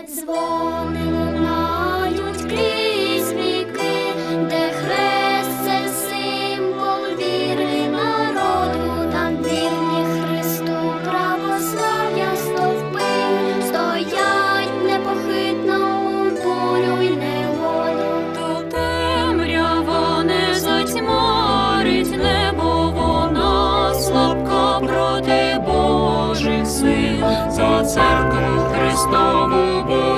it's warm in Божий син за церкву Христову.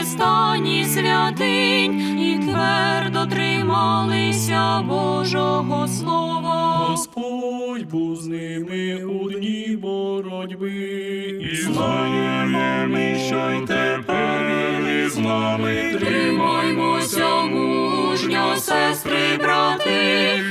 безстані святинь і твердо трималися Божого Слова. Господь був з ними у дні боротьби, і знаємо ми, що й тепер і з нами тримаймося мужньо, сестри, брати.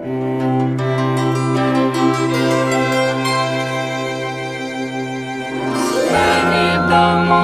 Мені дамо